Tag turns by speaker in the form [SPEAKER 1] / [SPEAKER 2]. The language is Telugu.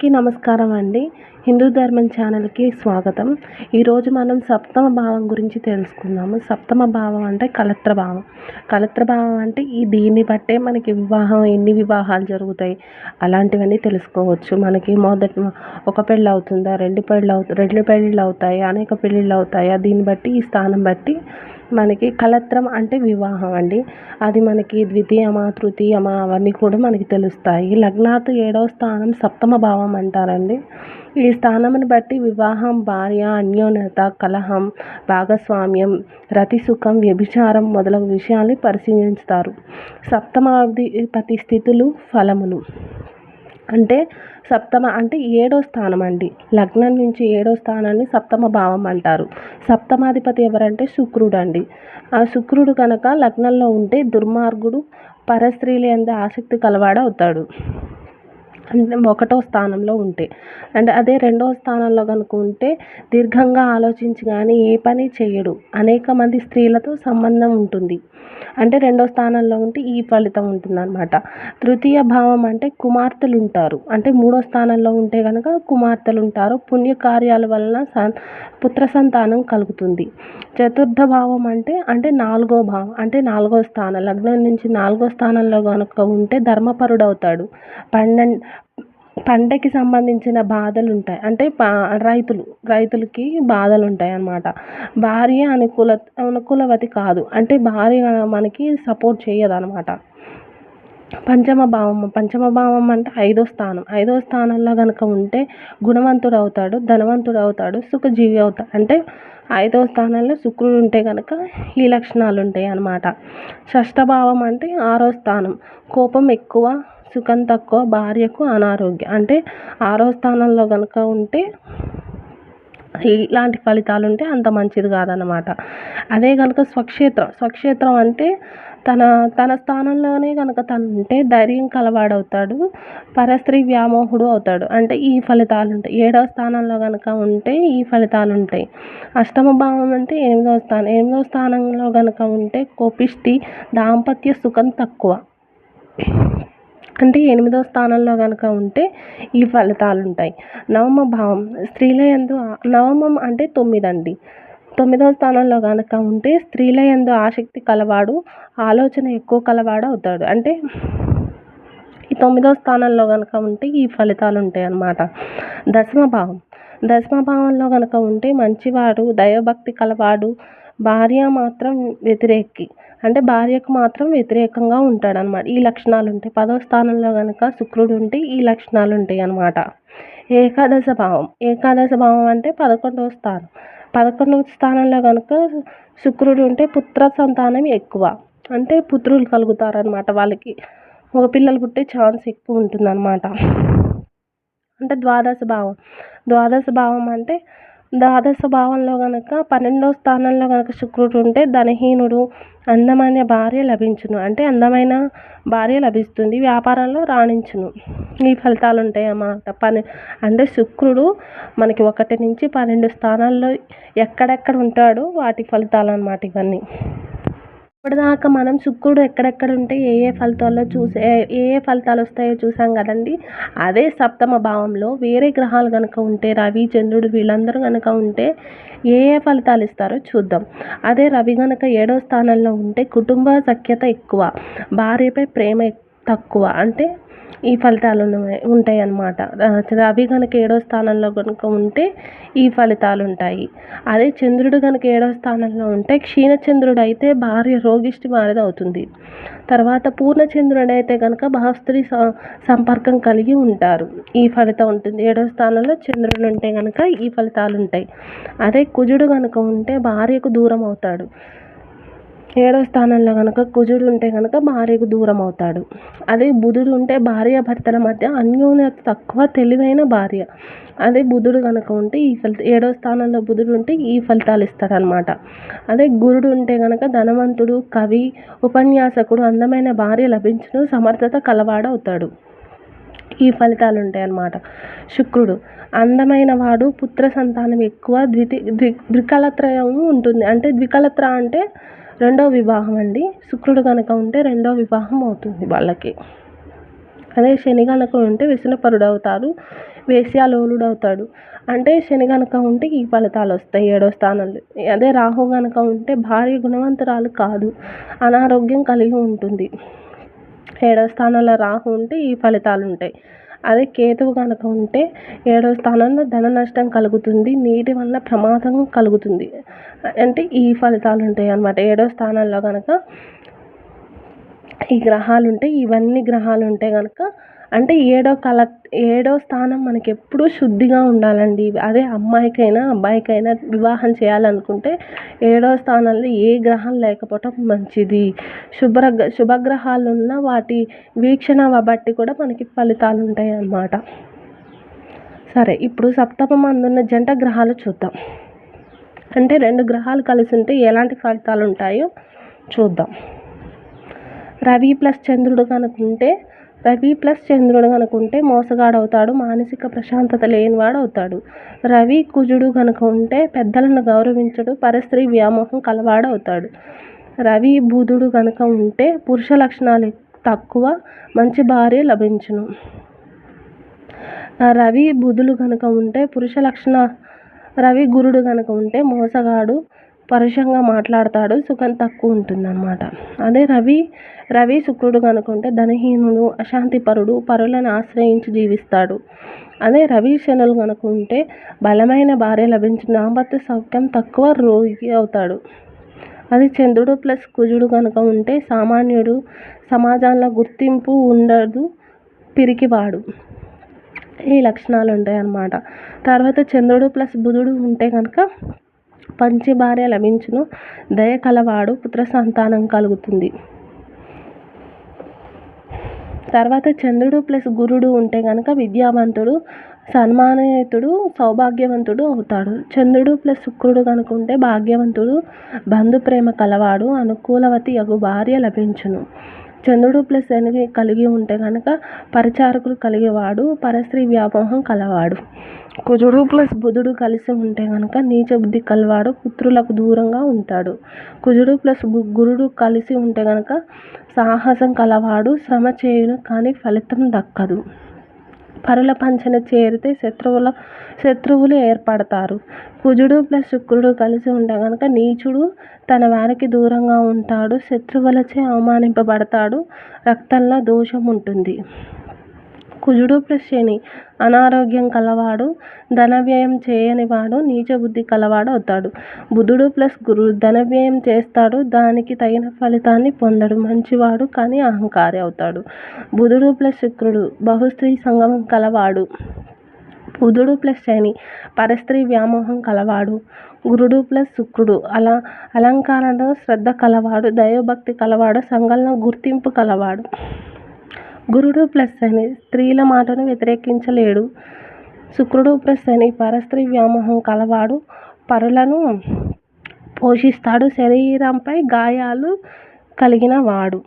[SPEAKER 1] అందరికీ నమస్కారం అండి. హిందూ ధర్మం ఛానల్కి స్వాగతం. ఈరోజు మనం సప్తమ భావం గురించి తెలుసుకుందాము. సప్తమ భావం అంటే కలత్ర భావం. కలత్ర భావం అంటే ఈ దీన్ని బట్టే మనకి వివాహం ఎన్ని వివాహాలు జరుగుతాయి అలాంటివన్నీ తెలుసుకోవచ్చు. మనకి మొదటి ఒక పెళ్ళి అవుతుందా రెండు పెళ్ళి అవుతా రెండు పెళ్ళిళ్ళు అవుతాయి అనేక పెళ్ళిళ్ళు అవుతాయా దీన్ని బట్టి ఈ స్థానం బట్టి మనకి కలత్రం అంటే వివాహం అండి. అది మనకి ద్వితీయమా తృతీయమా అవన్నీ కూడా మనకి తెలుస్తాయి. లగ్నాత్ ఏడవ స్థానం సప్తమ భావం అంటారండి. ఈ స్థానమును బట్టి వివాహం భార్య అన్యోన్యత కలహం భాగస్వామ్యం రతిసుఖం వ్యభిచారం మొదలగు విషయాల్ని పరిశీలిస్తారు సప్తమాధిపతి స్థితులు ఫలములు. అంటే సప్తమ అంటే ఏడో స్థానం అండి. లగ్నం నుంచి ఏడో స్థానాన్ని సప్తమ భావం అంటారు. సప్తమాధిపతి ఎవరంటే శుక్రుడు అండి. ఆ శుక్రుడు కనుక లగ్నంలో ఉంటే దుర్మార్గుడు పరస్త్రీల ఎందు ఆసక్తి కలవాడు అవుతాడు. ఒకటో స్థానంలో ఉంటే. అండ్ అదే రెండో స్థానంలో కనుక ఉంటే దీర్ఘంగా ఆలోచించి కానీ ఏ పని చేయడు. అనేక మంది స్త్రీలతో సంబంధం ఉంటుంది. అంటే రెండో స్థానంలో ఉంటే ఈ ఫలితం ఉంటుందన్నమాట. తృతీయ భావం అంటే కుమార్తెలు ఉంటారు అంటే మూడో స్థానంలో ఉంటే కనుక కుమార్తెలు ఉంటారు పుణ్యకార్యాల వలన స పుత్ర సంతానం కలుగుతుంది. చతుర్థ భావం అంటే అంటే నాలుగో భావం అంటే నాలుగో స్థానం లగ్నం నుంచి నాలుగో స్థానంలో కనుక ఉంటే ధర్మపరుడు అవుతాడు పన్నెండు పంటకి సంబంధించిన బాధలు ఉంటాయి అంటే రైతులు రైతులకి బాధలు ఉంటాయి అన్నమాట భార్య అనుకూల అనుకూలవతి కాదు. అంటే భార్య మనకి సపోర్ట్ చేయదు అనమాట పంచమ భావం పంచమ భావం అంటే ఐదో స్థానం. ఐదో స్థానంలో కనుక ఉంటే గుణవంతుడు అవుతాడు ధనవంతుడు అవుతాడు సుఖజీవి అవుతాడు అంటే ఐదో స్థానంలో శుక్రుడు ఉంటే కనుక ఈ లక్షణాలు ఉంటాయి అన్నమాట షష్ఠభావం అంటే ఆరో స్థానం. కోపం ఎక్కువ సుఖం తక్కువ భార్యకు అనారోగ్యం. అంటే ఆరో స్థానంలో కనుక ఉంటే ఇలాంటి ఫలితాలు ఉంటే అంత మంచిది కాదనమాట అదే కనుక స్వక్షేత్రం. స్వక్షేత్రం అంటే తన తన స్థానంలోనే కనుక తను ఉంటే ధైర్యం కలవాడవుతాడు పరస్త్రీ వ్యామోహుడు అవుతాడు. అంటే ఈ ఫలితాలు ఉంటాయి. ఏడవ స్థానంలో కనుక ఉంటే ఈ ఫలితాలు ఉంటాయి. అష్టమ భావం అంటే ఎనిమిదవ స్థానం. ఎనిమిదవ స్థానంలో కనుక ఉంటే కోపిష్టి దాంపత్య సుఖం తక్కువ. అంటే ఎనిమిదో స్థానంలో కనుక ఉంటే ఈ ఫలితాలు ఉంటాయి నవమ భావం స్త్రీల యందు నవమం అంటే తొమ్మిది అండి తొమ్మిదో స్థానంలో కనుక ఉంటే స్త్రీల యందు ఆసక్తి కలవాడు ఆలోచన ఎక్కువ కలవాడు అవుతాడు. అంటే ఈ తొమ్మిదో స్థానంలో కనుక ఉంటే ఈ ఫలితాలు ఉంటాయి అన్నమాట. దశమ భావం దశమ భావంలో కనుక ఉంటే మంచివాడు దైవభక్తి కలవాడు భార్య మాత్రం వ్యతిరేకి. అంటే భార్యకు మాత్రం వ్యతిరేకంగా ఉంటాడనమాట ఈ లక్షణాలు ఉంటాయి పదో స్థానంలో కనుక శుక్రుడు ఉంటే ఈ లక్షణాలు ఉంటాయి అనమాట ఏకాదశ భావం. ఏకాదశ భావం అంటే పదకొండవ స్థానం. పదకొండవ స్థానంలో కనుక శుక్రుడు ఉంటే పుత్ర సంతానం ఎక్కువ. అంటే పుత్రులు కలుగుతారనమాట వాళ్ళకి. ఒక పిల్లలు పుట్టే ఛాన్స్ ఎక్కువ ఉంటుందన్నమాట. అంటే ద్వాదశ భావం. ద్వాదశ భావం అంటే ద్వాదశ భావంలో కనుక పన్నెండో స్థానంలో కనుక శుక్రుడు ఉంటే ధనహీనుడు అందమైన భార్య లభించును. అంటే అందమైన భార్య లభిస్తుంది. వ్యాపారంలో రాణించును. ఈ ఫలితాలు ఉంటాయి అన్నమాట పని అంటే శుక్రుడు మనకి ఒకటి నుంచి పన్నెండు స్థానాల్లో ఎక్కడెక్కడ ఉంటాడో వాటి ఫలితాలు అన్నమాట ఇవన్నీ. ఇప్పటిదాకా మనం శుక్రుడు ఎక్కడెక్కడ ఉంటే ఏ ఏ ఫలితాల్లో చూసే ఏ ఏ ఫలితాలు వస్తాయో చూసాం కదండి. అదే సప్తమ భావంలో వేరే గ్రహాలు కనుక ఉంటే రవి చంద్రుడు వీళ్ళందరూ కనుక ఉంటే ఏ ఏ ఫలితాలు ఇస్తారో చూద్దాం. అదే రవి కనుక ఏడో స్థానంలో ఉంటే కుటుంబ సఖ్యత ఎక్కువ భార్యపై ప్రేమ తక్కువ అంటే ఈ ఫలితాలు ఉంటాయి అన్నమాట రవి కనుక ఏడో స్థానంలో కనుక ఉంటే ఈ ఫలితాలు ఉంటాయి. అదే చంద్రుడు కనుక ఏడో స్థానంలో ఉంటే క్షీణచంద్రుడు అయితే భార్య రోగిష్టి మారిది అవుతుంది. తర్వాత పూర్ణచంద్రుడు అయితే కనుక బహస్త్రీ సంపర్కం కలిగి ఉంటారు. ఈ ఫలితం ఉంటుంది. ఏడో స్థానంలో చంద్రుడు ఉంటే కనుక ఈ ఫలితాలు ఉంటాయి. అదే కుజుడు కనుక ఉంటే భార్యకు దూరం అవుతాడు. ఏడో స్థానంలో కనుక కుజుడు ఉంటే కనుక భార్యకు దూరం అవుతాడు. అదే బుధుడు ఉంటే భార్య భర్తల మధ్య అన్యోన్యత తక్కువ తెలివైన భార్య. అదే బుధుడు కనుక ఉంటే ఈ ఫలిత ఏడో స్థానంలో బుధుడు ఉంటే ఈ ఫలితాలు ఇస్తాడనమాట అదే గురుడు ఉంటే కనుక ధనవంతుడు కవి ఉపన్యాసకుడు అందమైన భార్య లభించును సమర్థత కలవాడవుతాడు ఈ ఫలితాలు ఉంటాయి అన్నమాట శుక్రుడు అందమైన వాడు పుత్ర సంతానం ఎక్కువ ద్వితి ద్వి ద్వికలత్రయము ఉంటుంది. అంటే ద్వికలత్ర అంటే రెండో వివాహం అండి. శుక్రుడు కనుక ఉంటే రెండో వివాహం అవుతుంది వాళ్ళకి. అదే శని కనుక ఉంటే వ్యసనపరుడు అవుతారు వేశ్యాలోలుడు అవుతాడు అంటే శని కనుక ఉంటే ఈ ఫలితాలు వస్తాయి ఏడో స్థానంలో. అదే రాహు కనుక ఉంటే భార్య గుణవంతురాలు కాదు అనారోగ్యం కలిగి ఉంటుంది. ఏడో స్థానంలో రాహు ఉంటే ఈ ఫలితాలు ఉంటాయి. అదే కేతువు కనుక ఉంటే ఏడవ స్థానంలో ధన నష్టం కలుగుతుంది నీటి వల్ల ప్రమాదం కలుగుతుంది. అంటే ఈ ఫలితాలు ఉంటాయి అన్నమాట. ఏడో స్థానంలో కనుక ఈ గ్రహాలు ఉంటాయి ఇవన్నీ గ్రహాలు ఉంటే కనుక అంటే ఏడో కల ఏడో స్థానం మనకి ఎప్పుడూ శుద్ధిగా ఉండాలండి. అదే అమ్మాయికైనా అబ్బాయికైనా వివాహం చేయాలనుకుంటే ఏడో స్థానంలో ఏ గ్రహం లేకపోవటం మంచిది. శుభ్ర శుభగ్రహాలు ఉన్న వాటి వీక్షణ బట్టి కూడా మనకి ఫలితాలు ఉంటాయి అన్నమాట సరే ఇప్పుడు సప్తమం అందున్న జంట గ్రహాలు చూద్దాం. అంటే రెండు గ్రహాలు కలిసి ఉంటే ఎలాంటి ఫలితాలు ఉంటాయో చూద్దాం. రవి ప్లస్ చంద్రుడు కనుకుంటే రవి ప్లస్ చంద్రుడు కనుకుంటే మోసగాడు అవుతాడు మానసిక ప్రశాంతత లేనివాడు అవుతాడు రవి కుజుడు కనుక ఉంటే పెద్దలను గౌరవించడు పరస్త్రీ వ్యామోహం కలవాడు అవుతాడు రవి బుధుడు కనుక ఉంటే పురుష లక్షణాలు తక్కువ మంచి భార్య లభించును. రవి బుధులు కనుక ఉంటే పురుష లక్షణ రవి గురుడు కనుక ఉంటే మోసగాడు పరుషంగా మాట్లాడతాడు సుఖం తక్కువ ఉంటుందన్నమాట. అదే రవి రవి శుక్రుడు కనుకుంటే ధనహీనుడు అశాంతిపరుడు పరులను ఆశ్రయించి జీవిస్తాడు. అదే రవి శనులు కనుకుంటే బలమైన భార్య లభించిన దాంపత్య సౌఖ్యం తక్కువ రోగి అవుతాడు. అది చంద్రుడు ప్లస్ కుజుడు కనుక ఉంటే సామాన్యుడు సమాజంలో గుర్తింపు ఉండదు పిరికివాడు. ఈ లక్షణాలు ఉంటాయి అన్నమాట తర్వాత చంద్రుడు ప్లస్ బుధుడు ఉంటే కనుక పంచి భార్య లభించును. దయ కలవాడు పుత్ర సంతానం కలుగుతుంది. తర్వాత చంద్రుడు ప్లస్ గురుడు ఉంటే కనుక విద్యావంతుడు సన్మానితుడు సౌభాగ్యవంతుడు అవుతాడు. చంద్రుడు ప్లస్ శుక్రుడు కనుకుంటే భాగ్యవంతుడు బంధు ప్రేమ కలవాడు అనుకూలవతి యగు భార్య లభించును. చంద్రుడు ప్లస్ శని కలిగి ఉంటే కనుక పరిచారకులు కలిగేవాడు పరస్త్రీ వ్యామోహం కలవాడు. కుజుడు ప్లస్ బుధుడు కలిసి ఉంటే కనుక నీచ బుద్ధి కలవాడు పుత్రులకు దూరంగా ఉంటాడు. కుజుడు ప్లస్ గురుడు కలిసి ఉంటే కనుక సాహసం కలవాడు శ్రమ చేయును కానీ ఫలితం దక్కదు. పరుల పంచన చేరితే శత్రువుల శత్రువులు ఏర్పడతారు. కుజుడు ప్లస్ శుక్రుడు కలిసి ఉంటే కనుక నీచుడు తన వారికి దూరంగా ఉంటాడు. శత్రువులచే అవమానింపబడతాడు. రక్తంలో దోషం ఉంటుంది కుజుడు ప్లస్ శని అనారోగ్యం కలవాడు ధన వ్యయం చేయనివాడు నీచ బుద్ధి కలవాడు అవుతాడు. బుధుడు ప్లస్ గురుడు ధన వ్యయం చేస్తాడు దానికి తగిన ఫలితాన్ని పొందడు. మంచివాడు కానీ అహంకారి అవుతాడు. బుధుడు ప్లస్ శుక్రుడు బహుస్త్రీ సంగమం కలవాడు. బుధుడు ప్లస్ శని పరస్త్రీ వ్యామోహం కలవాడు. గురుడు ప్లస్ శుక్రుడు అలా అలంకారంలో శ్రద్ధ కలవాడు దైవభక్తి కలవాడు సంఘంలో గుర్తింపు కలవాడు. గురుడు ప్లస్ శని స్త్రీల మాటను వ్యతిరేకించలేడు. శుక్రుడు ప్లస్ శని పరస్త్రీ వ్యామోహం కలవాడు. పరులను పోషిస్తాడు. శరీరంపై గాయాలు కలిగిన వాడు.